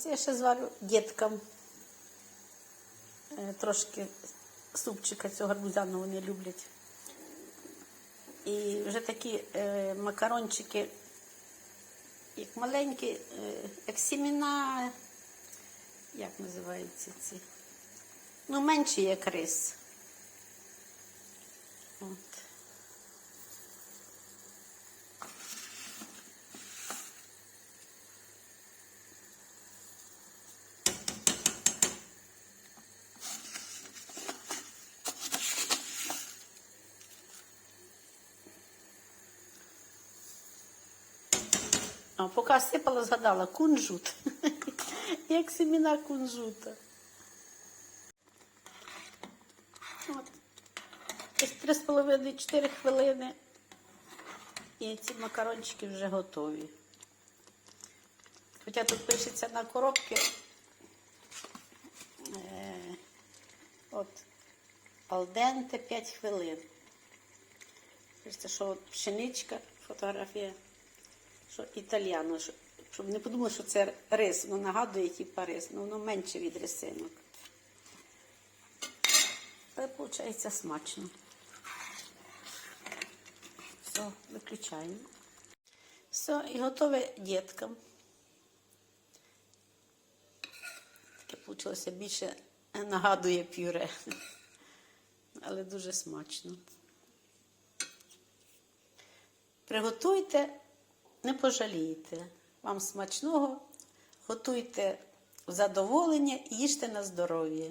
це я ще зварю діткам. Е, Трошки супчика цього гарбузяного вони люблять. І вже такі е, макарончики, як маленькі, е, як сіміна, як називаються ці? Ну, менші, як рис. От. А поки сипала, згадала кунжут. Як семіна кунжута. От. Десь 3,5-4 хвилини. І ці макарончики вже готові. Хоча тут пишеться на коробки. Е, от алденте 5 хвилин. Пишеться, що от пшеничка, фотографія що італіано, щоб не подумали, що це рис, воно нагадує типа рис, але воно менше від рисинок. Але виходить смачно. Все, виключаємо. Все, і готове діткам. Таке вийшло більше нагадує пюре, але дуже смачно. Приготуйте, не пожалієте. Вам смачного, готуйте задоволення і їжте на здоров'я.